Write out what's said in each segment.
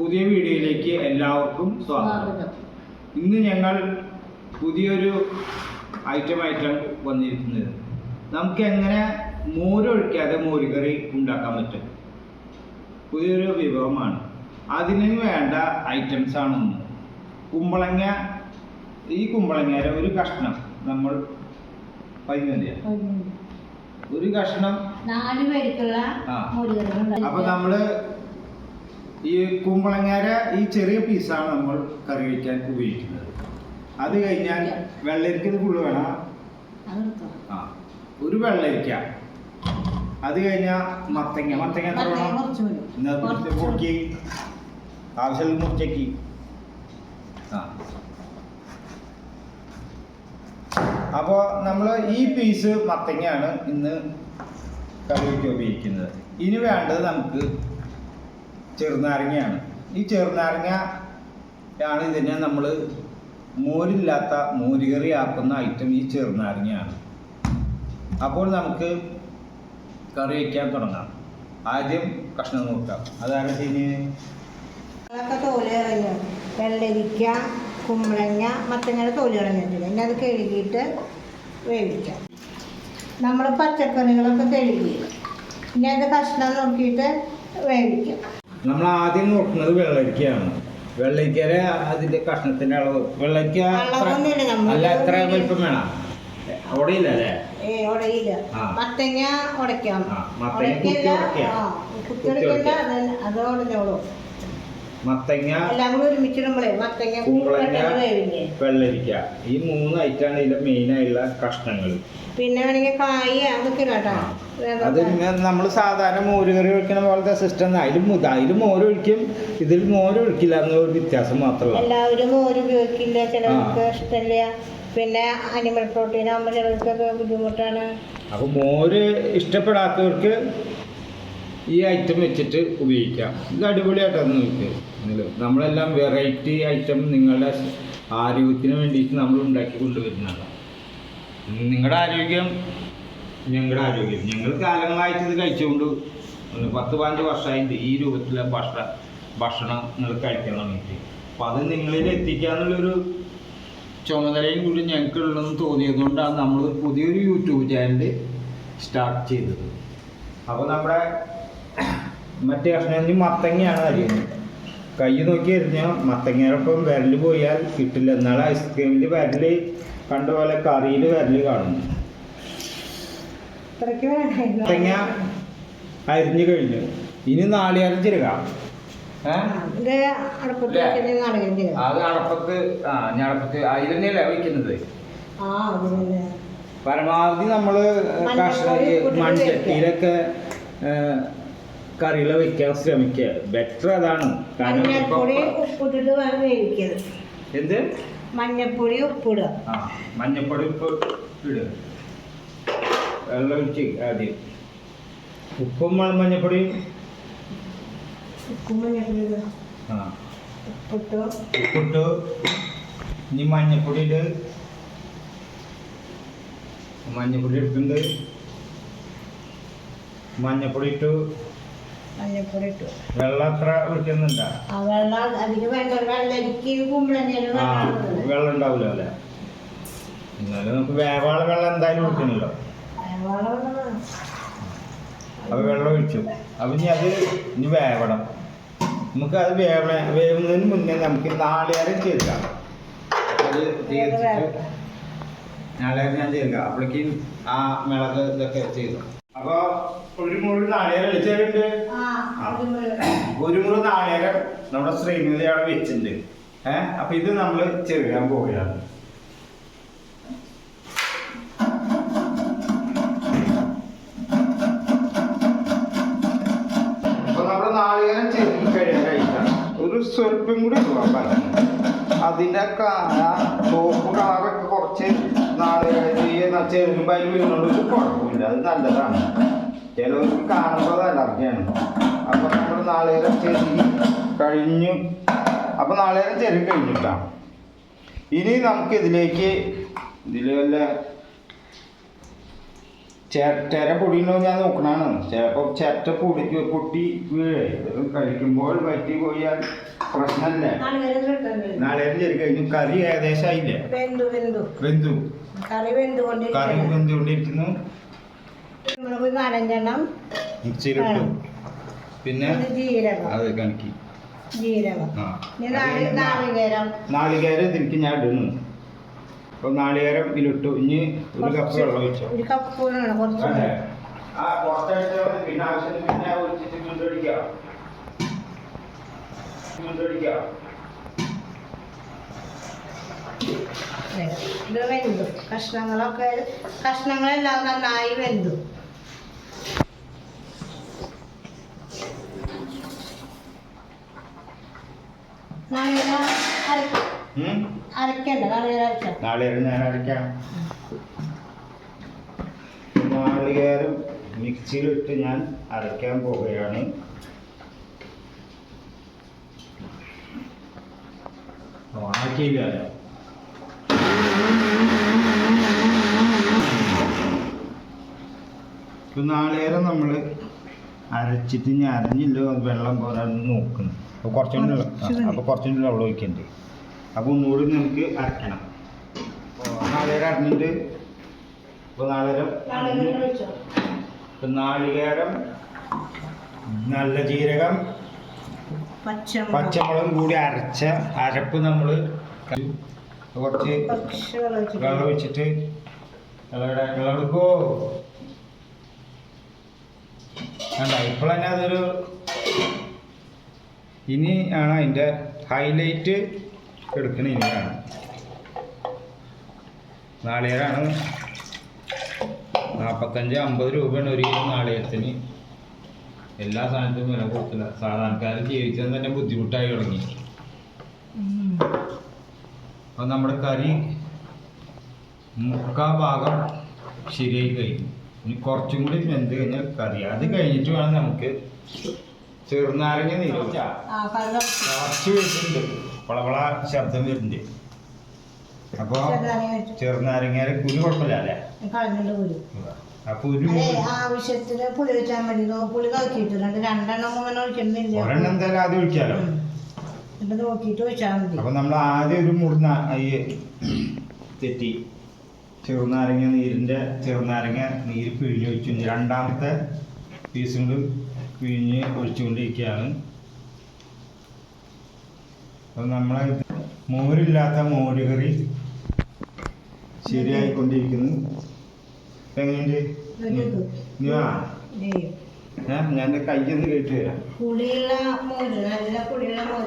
പുതിയ വീഡിയോയിലേക്ക് എല്ലാവർക്കും സ്വാഗതം. ഇന്ന് ഞങ്ങൾ പുതിയൊരു ഐറ്റമായിട്ടാണ് വന്നിരിക്കുന്നത്. നമുക്ക് എങ്ങനെ മോരൊഴിക്കാതെ മോരുകറി ഉണ്ടാക്കാൻ പറ്റും? പുതിയൊരു വിഭവമാണ്. അതിന് വേണ്ട ഐറ്റംസ് ആണ് ഒന്ന്. കുമ്പളങ്ങ ഈ കുമ്പളങ്ങയുടെ ഒരു കഷ്ണം നമ്മൾ പതിനൊന്നിയ ഒരു കഷ്ണം നാല് പേർക്കുള്ള അപ്പൊ നമ്മൾ ഈ കുമ്പളങ്ങാര ഈ ചെറിയ പീസാണ് നമ്മൾ കറി വയ്ക്കാൻ ഉപയോഗിക്കുന്നത്. അത് കഴിഞ്ഞാൽ വെള്ളരിക്ക ഇത് ഫുള്ള് വേണം. ആ ഒരു വെള്ളരിക്ക. അത് കഴിഞ്ഞാൽ മത്തങ്ങ. മത്തങ്ങ എത്ര വേണം? പൊറുക്കി ആവശ്യമുള്ള മുറിച്ചേക്ക്. ആ. അപ്പോൾ നമ്മൾ ഈ പീസ് മത്തങ്ങയാണ് ഇന്ന് കറി വയ്ക്കാൻ ഉപയോഗിക്കുന്നത്. ഇനി വേണ്ടത് നമുക്ക് ചെറുനാരങ്ങയാണ്. ഈ ചെറുനാരങ്ങ ആണ് ഇതിനെ നമ്മൾ മോരില്ലാത്ത മോരുകറി ആക്കുന്ന ഐറ്റം ഈ ചെറുനാരങ്ങയാണ്. അപ്പോൾ നമുക്ക് കറി വയ്ക്കാൻ തുടങ്ങാം. ആദ്യം കഷ്ണം നോക്കാം. അതാണ് ഇനി വെള്ളരിക്ക കുമ്പളങ്ങ മത്തങ്ങയുടെ തോൽ കളഞ്ഞിട്ടില്ല അത് കഴുകിയിട്ട് വേവിക്കാം. നമ്മൾ പച്ചക്കറികളൊക്കെ കഴുകി. ഇനി അത് കഷ്ണം നോക്കിയിട്ട് വേവിക്കാം. നമ്മൾ ആദ്യം നോക്കുന്നത് വെള്ളരിക്കയാണ്. വെള്ളരിക്കര അതിന്റെ കഷ്ണത്തിന്റെ അളവ്. വെള്ളരിക്ക നമ്മൾ അല്ല എത്ര വലിപ്പം വേണം? ഉടയില്ല അല്ലേ. മത്തങ്ങ ഉടയ്ക്കാം മത്തങ്ങ കുത്തി ഉടയ്ക്കാം. കുത്തി ഉടയ്ക്കല്ല അത് അത് ഉടഞ്ഞോളൂ മത്തങ്ങ എല്ലാം കൂടി ഒരുമിച്ചിടുമ്പോഴേ മത്തങ്ങ കുമ്പളങ്ങ വെള്ളരിക്ക. ഈ മൂന്ന് ഐറ്റാണ് ഇതിലെ മെയിൻ ആയിട്ടുള്ള കഷ്ണങ്ങൾ പിന്നെ വേണമെങ്കിൽ കായ അതൊക്കെ കേട്ടോ അത് നമ്മൾ സാധാരണ മോര് കറി ഒഴിക്കണ പോലത്തെ സിസ്റ്റം അതിലും അതിൽ മോര് ഒഴിക്കും ഇതിൽ മോര് ഒഴിക്കില്ല എന്നൊരു വ്യത്യാസം മാത്രമല്ല എല്ലാവരും മോര് ഉപയോഗിക്കില്ല ചിലർക്ക് ആ. ഇഷ്ടമില്ല പിന്നെ അനിമൽ പ്രോട്ടീൻ ആകുമ്പോൾ ചിലർക്കൊക്കെ ബുദ്ധിമുട്ടാണ്. അപ്പോൾ മോര് ഇഷ്ടപ്പെടാത്തവർക്ക് ഈ ഐറ്റം വെച്ചിട്ട് ഉപയോഗിക്കാം. ഇത് അടിപൊളിയായിട്ടാണ് ഇതിൽ നമ്മളെല്ലാം വെറൈറ്റി ഐറ്റം നിങ്ങളുടെ ആരോഗ്യത്തിന് വേണ്ടിയിട്ട് നമ്മൾ ഉണ്ടാക്കി കൊണ്ടുവരുന്നതാണ്. നിങ്ങളുടെ ആരോഗ്യം? ഞങ്ങളുടെ ആരോഗ്യം. ഞങ്ങൾ കാലങ്ങളായിട്ട് ഇത് കഴിച്ചുകൊണ്ട് പത്ത് പതിനഞ്ച് വർഷമായിട്ട് ഈ രൂപത്തിലെ ഭക്ഷണ ഭക്ഷണം നിങ്ങൾ കഴിക്കാൻ തുടങ്ങിയിട്ട്. അപ്പം അത് നിങ്ങളിൽ എത്തിക്കാന്നുള്ളൊരു ചുമതലയും കൂടി ഞങ്ങൾക്കുള്ളതെന്ന് തോന്നിയതുകൊണ്ടാണ് നമ്മൾ പുതിയൊരു യൂട്യൂബ് ചാനൽ സ്റ്റാർട്ട് ചെയ്തത്. അപ്പോൾ നമ്മുടെ മറ്റേ കഷ്ണം മത്തങ്ങയാണ് അരിയുന്നത്. കൈ നോക്കി എറിഞ്ഞാൽ മത്തങ്ങയോടൊപ്പം വിരൽ പോയാൽ കിട്ടില്ല. എന്നാൽ ഐസ്ക്രീമിൽ വിരൽ കണ്ട പോലെ കറിയിൽ വിരൽ കാണുന്നു. മത്തങ്ങ അരിഞ്ഞു കഴിഞ്ഞു. ഇനി നാളികേരം ചിരുകാം അത് അടപ്പത്ത് ആ ഞാൻ അടപ്പത്ത് അതിൽ തന്നെയല്ലേ വയ്ക്കുന്നത്? ആ അത് പരമാവധി നമ്മൾ മൺചട്ടിയിലൊക്കെ കറികൾ വെക്കാൻ ശ്രമിക്കുക. ബെറ്റർ അതാണ്. കാരണം മഞ്ഞൾപ്പൊടി ഇപ്പൊ- ഉപ്പിട്ടിട്ട് വേണം വേവിക്കത് എന്ത്? മഞ്ഞപ്പൊടി ഉപ്പിടുക. ആ മഞ്ഞപ്പൊടി ഉപ്പ് ഇടുക. വെള്ളം ഒഴിച്ച് ആദ്യം. ഉപ്പും മഞ്ഞപ്പൊടിയും? ഉപ്പും ആ. ഉപ്പിട്ടു. ഉപ്പിട്ടു. ഇനി മഞ്ഞപ്പൊടി ഇട്. മഞ്ഞപ്പൊടി എടുക്കുന്നുണ്ട്. മഞ്ഞപ്പൊടി ഇട്ടു. മഞ്ഞൾപ്പൊടി ഇട്ടു. വെള്ളം അത്ര ഒഴിക്കുന്നുണ്ടാ? ആ വെള്ളം അധികം വേണ്ട വെള്ളരിക്ക് കുമ്പളങ്ങയിലും ആ വെള്ളം ഉണ്ടാവില്ല അല്ലേ? എന്നാലും നമുക്ക് വേവാള വെള്ളം എന്തായാലും ഒഴിക്കണല്ലോ. അപ്പൊ വെള്ളം ഒഴിച്ചു. അപ്പൊ ഇനി അത് ഇനി വേവണം. നമുക്ക് അത് വേവ വേവുന്നതിന് മുന്നേ നമുക്ക് നാളികേരം ചേർക്കാം. അത് തീർച്ചയായിട്ടും നാളികേരം ഞാൻ ചേർക്കാം. അപ്പോഴേക്കും ആ മിളക് ഇതൊക്കെ ചെയ്തു. അപ്പൊ ഒരു മുറി നാളികേരം വെച്ചിട്ടുണ്ട്. ഒരു മുറി നാളികേരം നമ്മുടെ ശ്രീമതി അവിടെ വെച്ചിട്ടുണ്ട്. ഏഹ് അപ്പൊ ഇത് നമ്മൾ ചെറുക്കാൻ പോവുകയാണ്. അപ്പൊ നമ്മുടെ നാളികേരം കഴിയാൻ കഴിക്കാം. ഒരു സ്വല്പം കൂടി അതിന്റെ ചോപ്പ് കളറൊക്കെ കുറച്ച് ചെറുകുമ്പോൾ അതിൽ വീണോണ്ട് ഒരു കുഴപ്പമില്ല അത് നല്ലതാണ്. ചിലവർക്ക് കാണുമ്പോൾ അലർജിയാണ്. അപ്പൊ നമ്മൾ നാളികേരം ചെറുകി കഴിഞ്ഞു അപ്പൊ നാളികേരം ചെറുകി കഴിഞ്ഞിട്ടാണ് ഇനി നമുക്ക് ഇതിലേക്ക് വല്ല ചിരട്ടര പൊടിയുണ്ടോ ഞാൻ നോക്കണാണ് ചിലപ്പോൾ ചിരട്ട പൊടി പൊട്ടി വീഴേ. കഴിക്കുമ്പോൾ പറ്റി പോയാൽ പ്രശ്നമല്ല നാളെ ചെറിയ കഴിഞ്ഞു. കറി ഏകദേശം ആയില്ലേ? വെന്തു കറി വെന്തുകൊണ്ടിരിക്കുന്നു. നാലഞ്ചെണ്ണം പിന്നെ അത് കണക്കി. ജീരകം. നാളികേരം. നാളികേരം ഇതിലേക്ക് ഞാൻ ഇടുന്നു. അപ്പോൾ നാളികേരം ഇതിലിട്ടു. ഇനി ഒരു കപ്പ് വെള്ളം ഒഴിച്ചോ? ഒരു കപ്പ് വേണം കുറച്ച് ആ കുറച്ചടിച്ചാൽ മതി പിന്നെ ആവശ്യത്തിന് പിന്നെ ഒഴിച്ചിട്ട് വീണ്ടും അടിക്കാം വീണ്ടും അടിക്കാം ഇത് വെന്തു. കഷ്ണങ്ങളൊക്കെ കഷ്ണങ്ങളെല്ലാം നന്നായി വെന്തു? അരക്കണ്ട നാളികേരം ഞാൻ അരക്കാം നാളികേരം മിക്സിയിലിട്ട് ഞാൻ അരയ്ക്കാൻ പോവുകയാണ്. ഓണാക്കിയില്ല ഇപ്പൊ നാളികേരം നമ്മൾ അരച്ചിട്ട് ഇനി അരഞ്ഞില്ലോ അത് വെള്ളം പോരാന്ന് നോക്കുന്നു. അപ്പോൾ കുറച്ചുകൂടി അപ്പൊ അപ്പോൾ കുറച്ചും കൂടി വെള്ളം ഒഴിക്കണ്ടേ? അപ്പോൾ ഒന്നുകൂടി നമുക്ക് അരക്കണം. നാളികേരം അരഞ്ഞിട്ട് ഇപ്പോൾ നാളികേരം ഇപ്പം നാളികേരം നല്ല ജീരകം പച്ചമുളക്. കൂടി അരച്ച അരപ്പ് നമ്മൾ കുറച്ച് വെള്ളം വെച്ചിട്ട് വിളവെടുക്കോ വേണ്ട ഇപ്പോൾ തന്നെ അതൊരു ഇനി ആണ് അതിന്റെ ഹൈലൈറ്റ് എടുക്കണ ഇനിയാണ്. നാളികേരാണ്. നാൽപ്പത്തഞ്ച് അമ്പത് രൂപയാണ് ഒരു കിലോ നാളികേരത്തിന്. എല്ലാ സാധനത്തിനും വില കൊടുത്തില്ല സാധാരണക്കാരൻ ജീവിച്ചത് തന്നെ ബുദ്ധിമുട്ടായി തുടങ്ങി. അപ്പൊ നമ്മുടെ കറി മുക്കാ ഭാഗം ശരിയായി കഴിഞ്ഞു. ഇനി കുറച്ചും കൂടി വെന്ത് കഴിഞ്ഞാൽ കറി. അത് കഴിഞ്ഞിട്ട് വേണം നമുക്ക് ചെറുനാരങ്ങ നീര് കുറച്ച് വരുന്നുണ്ട് പളവള ശബ്ദം വരുന്നുണ്ട്. അപ്പൊ ചെറുനാരങ്ങ ഒഴിച്ചു ചെറുനാരങ്ങ കുരു കുഴപ്പമില്ല അല്ലേ? അപ്പൊ ഒരു ആവശ്യത്തിന് പുളി വെച്ചാൽ മതി. നോ- പുളി കലക്കിയിട്ടുണ്ട് രണ്ടെണ്ണം മൂന്നെണ്ണം ഒഴിക്കണമെന്നില്ല ഒരെണ്ണം എന്തായാലും ആദ്യം ഒഴിക്കാലോ. എന്നിട്ട് നോക്കിയിട്ട് മതി. നമ്മൾ ആദ്യം ഒരു മുറി ഈ തെറ്റി ചെറുനാരങ്ങ നീരിന്റെ ചെറുനാരങ്ങ നീര് പിഴിഞ്ഞ് ഒഴിച്ചു രണ്ടാമത്തെ പീസും കൂടി പിഴിഞ്ഞ് ഒഴിച്ചുകൊണ്ടിരിക്കുകയാണ്. അപ്പോൾ നമ്മളെ മോരില്ലാത്ത മോരുകറി ശരിയായിക്കൊണ്ടിരിക്കുന്നു. എങ്ങനെയുണ്ട്. ഞാൻ എന്റെ കയ്യൊന്ന് കേട്ട് തരാം. പുളിയുള്ള മോര് നല്ല പുളിയുള്ള പുളി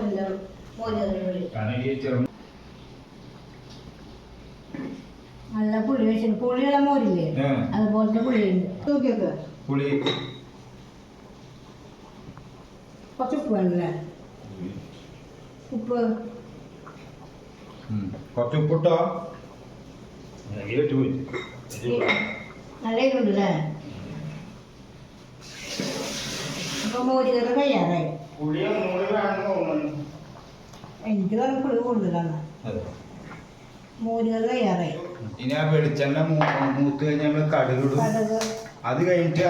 നല്ല വെച്ചിട്ട് പുളിയുള്ള മോരില്ലേ? അതുപോലത്തെ പുളിയുണ്ട്. നോക്കിയൊക്കെ. പുളി. കുറച്ച് ഉപ്പ് വേണല്ലേ ഉപ്പ്. കുറച്ച് ഉപ്പിട്ടോ? പോയി. നല്ല ഇതുണ്ടല്ലേ അപ്പൊ മോര് കറി കഴിയാറായി. എനിക്ക് തന്നെ പുളി കൂടുതലാണ് അതെ. മോര് കറി കഴിയാറായി. ഇനി ആ വെളിച്ചെണ്ണ മൂത്ത് കഴിഞ്ഞാൽ നമ്മൾ കടുകിടും. കടുക്. അത് കഴിഞ്ഞിട്ട്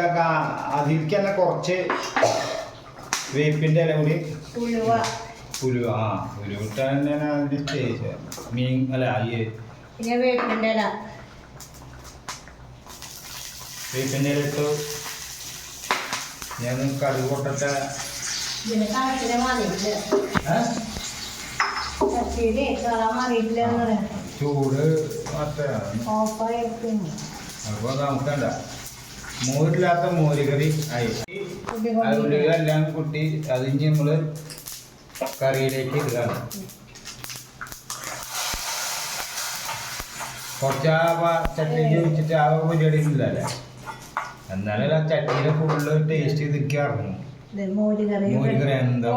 അതിലേക്ക് തന്നെ കുറച്ച് വേപ്പിന്റെ ഇല കൂടി. ഉലുവ. പുലു ആ പുലുവിട്ടാൽ തന്നെയാണ് അതിന്റെ സ്റ്റേജ് മീൻ അല്ല അയ്യേ. പിന്നെ വേപ്പിന്റെ ഇല വേപ്പിന്റെ ഇല ഇട്ടു. ഞാൻ കടുക് പൊട്ടട്ടെ. ഇതിന് കണക്കിന് കള ചൂട് അപ്പോൾ നമുക്കണ്ട മോരില്ലാത്ത മോരുകറി ആയി. അത് ഉള്ളികളെല്ലാം കുട്ടി അതിഞ്ഞ് നമ്മൾ കറിയിലേക്ക് ഇടുകയാണ് കുറച്ച് ആ ചട്ടിയിൽ വെച്ചിട്ട് ആ പരിപാടി ഇല്ലല്ലേ എന്നാലും ആ ചട്ടിയിലെ ഫുള്ള് ടേസ്റ്റ് ചെയ്ത് ഇറങ്ങും മോരുകറി മോര് കറി എന്താ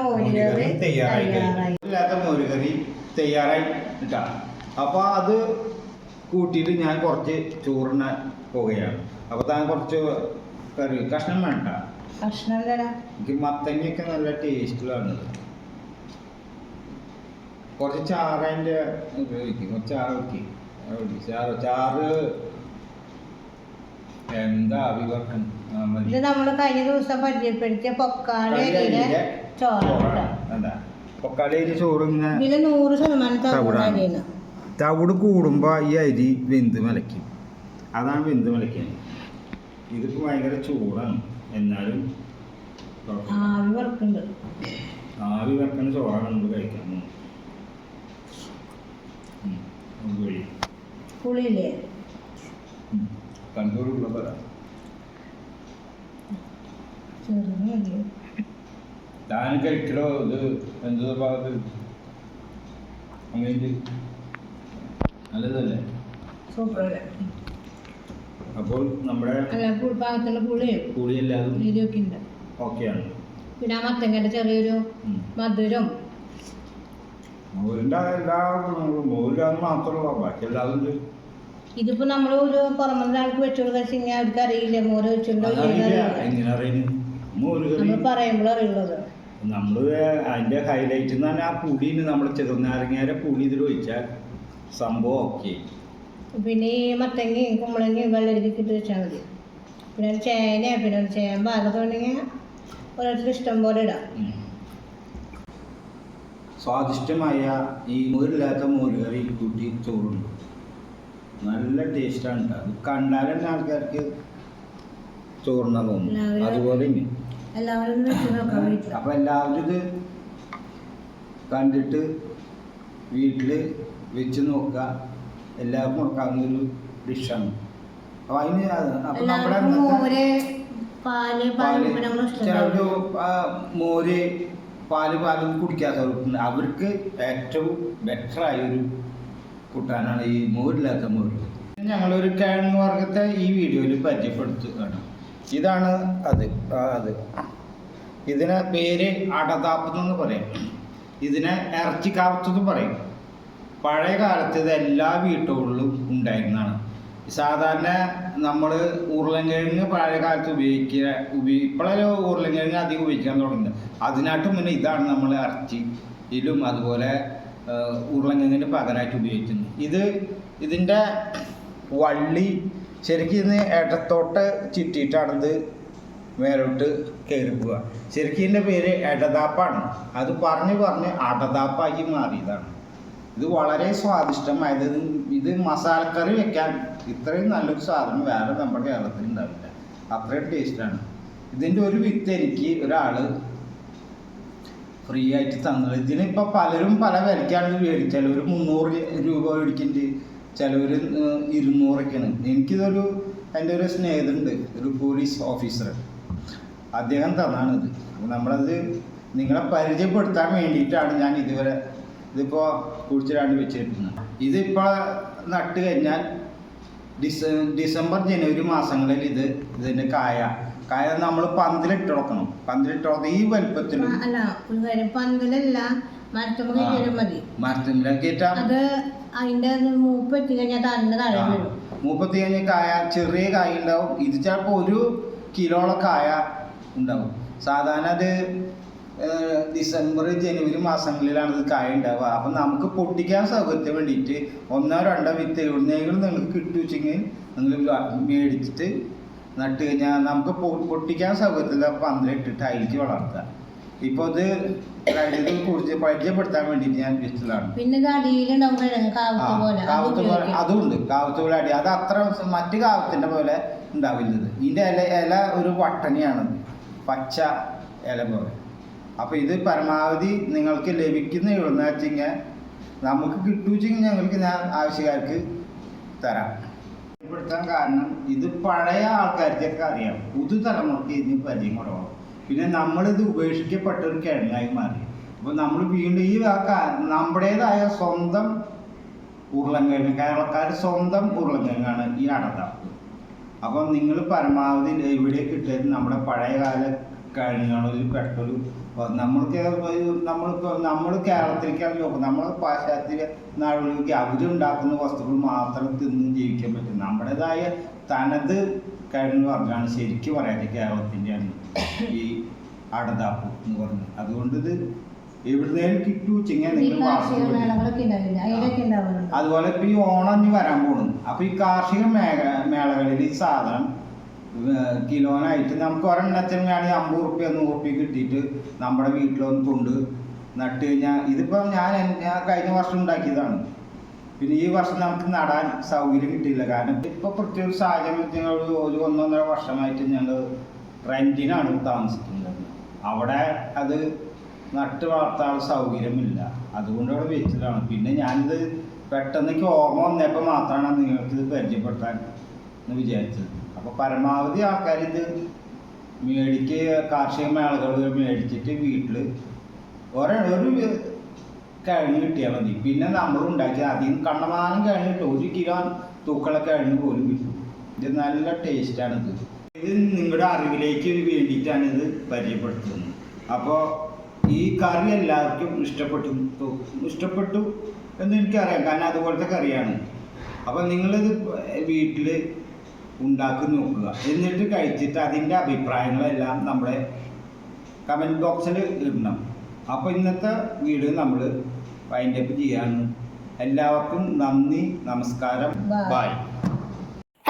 മോരുകറി തയ്യാറായി ഇല്ലാത്ത മോര് കറി തയ്യാറായി കേട്ടാ അപ്പോൾ അത് കൂട്ടിയിട്ട് ഞാൻ കുറച്ച് ചോറിന പോവുകയാണ്. അപ്പോൾ താൻ കുറച്ച് കറി കഷ്ണം വേണ്ട. എനിക്ക് മത്തങ്ങയൊക്കെ നല്ല ടേസ്റ്റിലാണ്. കുറച്ച് ചാറതിന്റെ ഉപയോഗിക്കും. കുറച്ച് ചാറ് വെക്കി ചാറ് ചാറ് എന്താ അഭിവർക്കം ഇത് നമ്മൾ കഴിഞ്ഞ ദിവസം പരിചയപ്പെടുത്തിയ പൊക്കാളി അരിയുടെ ചോറാണ്. ചോറ് ഇങ്ങനെ ഇതിൽ നൂറ് ശതമാനം തവിടാണ്. തവിട് കൂടുമ്പോൾ ഈ അരി വെന്ത് മലയ്ക്കും. അതാണ് വെന്ത് മലയ്ക്കുന്നത് ഇതിപ്പോൾ ഭയങ്കര ചൂടാണ്. എന്നാലും. ആവി വറുക്കുന്നുണ്ട്. ആവി വെക്കുന്ന ചോറാണ് നമ്മൾ കഴിക്കാൻ. പുളിയില്ലേ? ഉം. പറ പറയാം ചെറുത് മതി. താൻ കഴിക്കലോ ഇത് എന്താ ഭാഗത്ത് അങ്ങനെ നല്ലതല്ലേ? സൂപ്പറല്ലേ? അപ്പോൾ നമ്മുടെ ഭാഗത്തുള്ള പുളിയും ഉണ്ട് ഓക്കെയാണ്. പിന്നെ ആ മത്തങ്ങയുടെ ചെറിയൊരു മധുരം. മോരിന്റെ എല്ലാ മോരിലാന്ന് മാത്രമല്ല ബാക്കി എല്ലാതും ഇതിപ്പോ നമ്മൾ ഒരു പുറമെ ആൾക്ക് വെച്ചു കൊടുക്കാൻ അവർക്ക് അറിയില്ല മോര് വെച്ചിട്ടുണ്ടോ അതറിയില്ല എങ്ങനെ അറിയുന്നു മോര് നമ്മൾ പറയുമ്പോൾ അറിയുള്ളത്. നമ്മൾ അതിന്റെ ഹൈലൈറ്റ് എന്ന് പറഞ്ഞാൽ ആ പുളിന് നമ്മൾ ചെറുനാരങ്ങയുടെ പുളി ഇതിൽ ഒഴിച്ചാൽ സംഭവം ഓക്കെ പിന്നെ ഈ മത്തങ്ങയും കുമ്പളങ്ങയും വെള്ളരിക്കൊക്കെ ഇട്ട് വെച്ചാൽ മതി. പിന്നെ ഒരു ചേന പിന്നെ ഒരു ചേമ്പ് അതൊക്കെ ഉണ്ടെങ്കിൽ ഓരോരുത്തർ ഇഷ്ടം പോലെ ഇടാം. സ്വാദിഷ്ടമായ ഈ മോരില്ലാത്ത മോരുകറി കൂട്ടി ചോറുണ്ട്. നല്ല ടേസ്റ്റാണ്. അത് കണ്ടാൽ തന്നെ. ആൾക്കാർക്ക് ചോറിന തോന്നും. അതുപോലെ അപ്പം എല്ലാവരും ഇത് കണ്ടിട്ട് വീട്ടിൽ വെച്ച് നോക്കുക എല്ലാവർക്കും നോക്കാവുന്ന ഒരു ഡിഷാണ്. അപ്പോൾ അതിന് അപ്പം നമ്മുടെ എല്ലാവർക്കും മോര് പാൽ പാൽ കുടിക്കാത്തവർക്കുണ്ട് അവർക്ക് ഏറ്റവും ബെറ്ററായ ഒരു കൂട്ടാനാണ് ഈ മോരില്ലാത്ത മോര്. ഞങ്ങളൊരു കിഴങ്ങ് വർഗത്തെ ഈ വീഡിയോയിൽ പരിചയപ്പെടുത്തുകയാണ്. ഇതാണ് അത് അത്. ഇതിനെ പേര് അടതാപ്പെന്ന് പറയും. ഇതിനെ ഇറച്ചിക്കാവത്തെന്ന് പറയും. പഴയ കാലത്ത് ഇത് എല്ലാ വീട്ടുകളിലും ഉണ്ടായിരുന്നതാണ്. സാധാരണ നമ്മൾ ഉരുളൻകിഴങ്ങ് പഴയ കാലത്ത് ഉപയോഗിക്കുക ഉപയോഗി ഇപ്പോഴല്ലോ ഉരുളൻകിഴങ്ങ് അധികം ഉപയോഗിക്കാൻ തുടങ്ങുന്നത്. അതിനായിട്ട് മുന്നേ ഇതാണ് നമ്മൾ ഇറച്ചിയിലും അതുപോലെ ഉരുളൻകിഴങ്ങിന് പകരമായിട്ട് ഉപയോഗിക്കുന്നത്. ഇത് ഇതിന്റെ വള്ളി ശരിക്കും ഇന്ന് ഇടത്തോട്ട് ചുറ്റിയിട്ടാണ് ഇത് മേലോട്ട് കയറി പോവുക ശരിക്കും ഇതിന്റെ പേര് എടതാപ്പാണ്. അത് പറഞ്ഞ് പറഞ്ഞ് അടതാപ്പാക്കി മാറിയതാണ്. ഇത് വളരെ സ്വാദിഷ്ടമായത് ഇത് മസാലക്കറി വെക്കാൻ ഇത്രയും നല്ലൊരു സാധനം വേറെ നമ്മുടെ കേരളത്തിൽ ഉണ്ടാവില്ല. അത്രയും ടേസ്റ്റാണ്. ഇതിന്റെ ഒരു വിത്ത് എനിക്ക് ഒരാൾ ഫ്രീ ആയിട്ട് തന്നത്. ഇതിനിപ്പോൾ പലരും പല വിലയ്ക്കാണ് ഇത് ഒരു മുന്നൂറ് രൂപ മേടിക്കുന്നുണ്ട് ചിലവർ ഇരുന്നൂറൊക്കെയാണ്. എനിക്കിതൊരു എന്റെ ഒരു സ്നേഹിതണ്ട് ഒരു പോലീസ് ഓഫീസർ അദ്ദേഹം തന്നാണിത്. നമ്മളത് നിങ്ങളെ പരിചയപ്പെടുത്താൻ വേണ്ടിയിട്ടാണ് ഞാൻ ഇതുവരെ ഇതിപ്പോൾ കുഴിച്ചിടാണ്ട് വെച്ചിരിക്കുന്നത് ഇതിപ്പോ നട്ട് കഴിഞ്ഞാൽ ഡിസ ഡിസംബർ ജനുവരി മാസങ്ങളിൽ ഇത് ഇതിന്റെ കായ കായ നമ്മൾ പന്തലിട്ട് കൊടുക്കണം. പന്തലിട്ട് കൊടുത്ത് ഈ വലുപ്പത്തിൽ പന്തലല്ല മരത്തുമ്പോ ആ. കയറ്റിയാലും മതി. മരത്തിലാക്കിയിട്ട് അത് അതിന്റെ കഴിഞ്ഞാൽ തന്നെ താഴെ വീഴും. മുപ്പത്തി കായ ചെറിയ കായ ഉണ്ടാവും. ഇത് ചിലപ്പോൾ ഒരു കിലോളം കായ ഉണ്ടാവും. സാധാരണ അത് ഡിസംബർ ജനുവരി മാസങ്ങളിലാണ് ഇത് കായ ഉണ്ടാവുക. അപ്പം നമുക്ക് പൊട്ടിക്കാൻ സൗകര്യത്തിന് വേണ്ടിയിട്ട് ഒന്നോ രണ്ടോ വിത്ത് എവിടുന്നെങ്കിലും നിങ്ങൾക്ക് കിട്ടുവെച്ചെങ്കിൽ നിങ്ങൾ മേടിച്ചിട്ട് നട്ട് കഴിഞ്ഞാൽ നമുക്ക് പൊട്ടിക്കാൻ സൗകര്യത്തിൽ പന്തലിട്ടിട്ട് അതിലേക്ക് വളർത്തുക. ഇപ്പൊ ഇത് ഇത് കുറിച്ച് പരിചയപ്പെടുത്താൻ വേണ്ടിയിട്ട് ഞാൻ വെച്ചതാണ് പിന്നെ അത്. അതുണ്ട്. കാവത്ത് പോലെ അടി. അത് അത്ര മറ്റു കാവത്തിന്റെ പോലെ ഉണ്ടാവില്ലത്. ഇതിന്റെ ഇല ഇല ഒരു വട്ടണിയാണ് പച്ച ഇല പോലെ. അപ്പൊ ഇത് പരമാവധി നിങ്ങൾക്ക് ലഭിക്കുന്ന എന്ന് വെച്ചിങ്ങനെ നമുക്ക് കിട്ടുവെച്ചെങ്കിൽ ഞങ്ങൾക്ക് ഞാൻ ആവശ്യക്കാർക്ക് തരാം. പരിചയപ്പെടുത്താൻ കാരണം ഇത് പഴയ ആൾക്കാർക്കൊക്കെ അറിയാം. പുതുതലമുറയ്ക്ക് ഇതിന് പരിചയം കുറവാണ്. പിന്നെ നമ്മളിത് ഉപേക്ഷിക്കപ്പെട്ട ഒരു കിഴങ്ങായി മാറി. അപ്പോൾ നമ്മൾ വീണ്ടും ഈ നമ്മുടേതായ സ്വന്തം ഉരുളൻകിഴങ്ങ് കേരളക്കാർ സ്വന്തം ഉരുളൻകിഴങ്ങാണ് ഈ അടത്ത അപ്പം നിങ്ങൾ പരമാവധി എവിടെ കിട്ടിയത് നമ്മുടെ പഴയകാല കിഴങ്ങുകളിൽ പെട്ടൊരു നമ്മൾക്ക് നമ്മളിപ്പോൾ നമ്മൾ കേരളത്തിലേക്കാണ് നോക്കുന്നത് നമ്മൾ പാശ്ചാത്യ നാടുകളിലേക്ക് അവരുണ്ടാക്കുന്ന വസ്തുക്കൾ മാത്രം തിന്ന് ജീവിക്കാൻ പറ്റും. നമ്മുടേതായ തനത് കഴിഞ്ഞു പറഞ്ഞാണ് ശരിക്കും പറയാതെ കേരളത്തിന്റെയാണ് ഈ അടതാപ്പ് എന്ന് പറഞ്ഞത്. അതുകൊണ്ട് ഇത് എവിടുന്നേലും കിട്ടൂ ഈ നിങ്ങൾ അതുപോലെ ഇപ്പൊ ഈ ഓണം ഇനി വരാൻ പോകുന്നു. അപ്പൊ ഈ കാർഷിക മേഖ മേളകളിൽ ഈ സാധനം കിലോനായിട്ട്. നമുക്ക് ഒരെണ്ണത്തിന് വേണമെങ്കിൽ അമ്പത് റുപ്യ നൂറ് റുപ്യ കിട്ടിയിട്ട് നമ്മുടെ വീട്ടിലൊന്ന് കൊണ്ട് നട്ട് കഴിഞ്ഞാൽ ഇതിപ്പോൾ ഞാൻ ഞാൻ കഴിഞ്ഞ വർഷം ഉണ്ടാക്കിയതാണ്. പിന്നെ ഈ വർഷം നമുക്ക് നടാൻ സൗകര്യം കിട്ടിയില്ല. കാരണം ഇപ്പോൾ പ്രത്യേക സാഹചര്യം ഒരു ഒന്നൊന്നര വർഷമായിട്ട് ഞങ്ങൾ റെന്റിനാണ് താമസിക്കുന്നത്. അവിടെ അത് നട്ട് വളർത്താനുള്ള സൗകര്യമില്ല. അതുകൊണ്ട് അവിടെ വെച്ചതാണ്. പിന്നെ ഞാനിത് പെട്ടെന്ന് ഓർമ്മ വന്നപ്പോൾ മാത്രമാണ് നിങ്ങൾക്ക് ഇത് പരിചയപ്പെടുത്താൻ എന്ന് വിചാരിച്ചത്. അപ്പോൾ പരമാവധി ആൾക്കാർ ഇത് മേടിക്ക് കാർഷിക മേളകൾ മേടിച്ചിട്ട് വീട്ടിൽ ഒരേ ഒരു കിഴങ്ങ് കിട്ടിയാൽ മതി. പിന്നെ നമ്മൾ ഉണ്ടാക്കി അതിൽ നിന്ന് കണ്ടമാനം കിഴങ്ങ് കിട്ടും. ഒരു കിലോ തൂക്കള കിഴങ്ങ് പോലും കിട്ടും. ഇത് നല്ല ടേസ്റ്റാണ് ഇത്. നിങ്ങളുടെ അറിവിലേക്ക് വേണ്ടിയിട്ടാണ് ഇത് പരിചയപ്പെടുത്തുന്നത്. അപ്പോൾ ഈ കറി എല്ലാവർക്കും ഇഷ്ടപ്പെട്ടു. ഇഷ്ടപ്പെട്ടു എന്ന് എനിക്കറിയാം. കാരണം അതുപോലത്തെ കറിയാണ്. അപ്പോൾ നിങ്ങളിത് വീട്ടിൽ ഉണ്ടാക്കി നോക്കുക എന്നിട്ട് കഴിച്ചിട്ട് അതിന്റെ അഭിപ്രായങ്ങളെല്ലാം നമ്മളെ കമന്റ് ബോക്സിൽ ഇടണം. അപ്പോൾ ഇന്നത്തെ വീഡിയോ നമ്മൾ വൈൻഡപ്പ് ചെയ്യാണ്. എല്ലാവർക്കും നന്ദി നമസ്കാരം. ബായ് ബൈ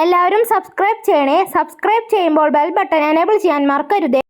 എല്ലാവരും സബ്സ്ക്രൈബ് ചെയ്യണേ. സബ്സ്ക്രൈബ് ചെയ്യുമ്പോൾ ബെൽ ബട്ടൺ എനേബിൾ ചെയ്യാൻ മറക്കരുതേ.